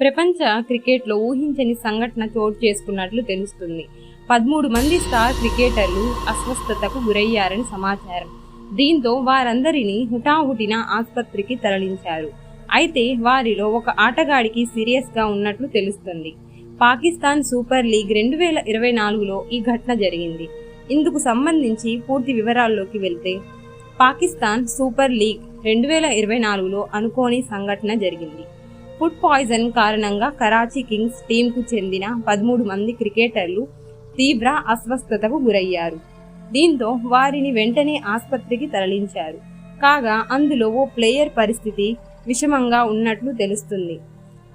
ప్రపంచ క్రికెట్లో ఊహించని సంఘటన చోటు చేసుకున్నట్లు తెలుస్తుంది. పదమూడు మంది స్టార్ క్రికెటర్లు అస్వస్థతకు గురయ్యారని సమాచారం. దీంతో వారందరినీ హుటాహుటిన ఆసుపత్రికి తరలించారు. అయితే వారిలో ఒక ఆటగాడికి సీరియస్గా ఉన్నట్లు తెలుస్తుంది. పాకిస్తాన్ సూపర్ లీగ్ రెండు వేల ఇరవై నాలుగులో ఈ ఘటన జరిగింది. ఇందుకు సంబంధించి పూర్తి వివరాల్లోకి వెళ్తే పాకిస్తాన్ సూపర్ లీగ్ రెండు వేల ఇరవై నాలుగులో అనుకోని సంఘటన జరిగింది. ఫుడ్ పాయిజన్ కారణంగా కరాచీ కింగ్స్ టీంకు చెందిన పదమూడు మంది క్రికెటర్లు తీవ్ర అస్వస్థతకు గురయ్యారు. దీంతో వారిని వెంటనే ఆసుపత్రికి తరలించారు. కాగా అందులో ఓ ప్లేయర్ పరిస్థితి విషమంగా ఉన్నట్లు తెలుస్తుంది.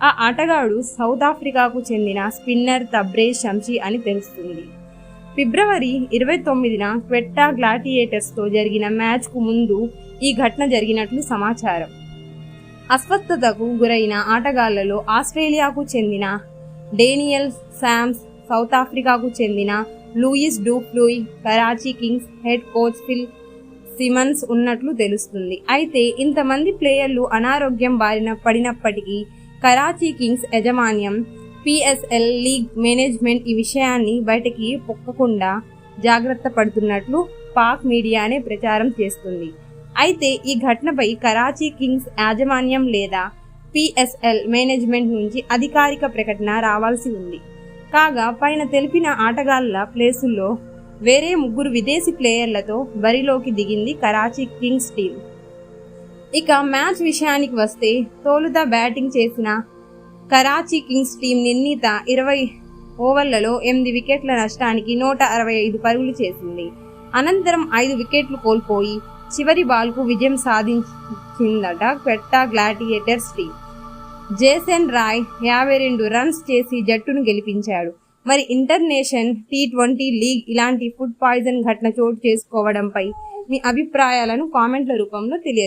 ఆ ఆటగాడు సౌత్ ఆఫ్రికాకు చెందిన స్పిన్నర్ తబ్రే షంషీ అని తెలుస్తుంది. ఫిబ్రవరి ఇరవై తొమ్మిదిన క్వెట్టా గ్లాటియేటర్స్తో జరిగిన మ్యాచ్కు ముందు ఈ ఘటన జరిగినట్లు సమాచారం. అస్వస్థతకు గురైన ఆటగాళ్ళలో ఆస్ట్రేలియాకు చెందిన డేనియల్ శామ్స్ సౌత్ ఆఫ్రికాకు చెందిన Louis du Plooy Karachi Kings head coach Phil Simmons ఉన్నట్లు తెలుస్తుంది. అయితే ఇంతమంది ప్లేయర్లు అనారోగ్యం బారిన పడినప్పటికీ కరాచీ కింగ్స్ యాజమాన్యం పిఎస్ఎల్ లీగ్ మేనేజ్మెంట్ ఈ విషయాన్ని బయటకి పొక్కకుండా జాగ్రత్త పడుతున్నట్లు పాక్ మీడియానే ప్రచారం చేస్తుంది. అయితే ఈ ఘటనపై కరాచీ కింగ్స్ యాజమాన్యం లేదా పిఎస్ఎల్ మేనేజ్మెంట్ నుంచి అధికారిక ప్రకటన రావాల్సి ఉంది. కాగా పైన తెలిపిన ఆటగాళ్ళ ప్లేసుల్లో వేరే ముగ్గురు విదేశీ ప్లేయర్లతో బరిలోకి దిగింది కరాచీ కింగ్స్ టీం. ఇక మ్యాచ్ విషయానికి వస్తే తోలుత బ్యాటింగ్ చేసిన కరాచీ కింగ్స్ టీం నిర్ణీత ఇరవై ఓవర్లలో ఎనిమిది వికెట్ల నష్టానికి నూట అరవై ఐదు పరుగులు చేసింది. అనంతరం ఐదు వికెట్లు కోల్పోయి చివరి బాల్కు విజయం సాధించిందట Quetta Gladiators team Jason Roy యాభై రెండు రన్స్ చేసి జట్టును గెలిపించాడు. మరి ఇంటర్నేషనల్ టీ ట్వంటీ లీగ్ ఇలాంటి ఫుడ్ పాయిజన్ ఘటన చోటు చేసుకోవడంపై మీ అభిప్రాయాలను కామెంట్ల రూపంలో తెలియ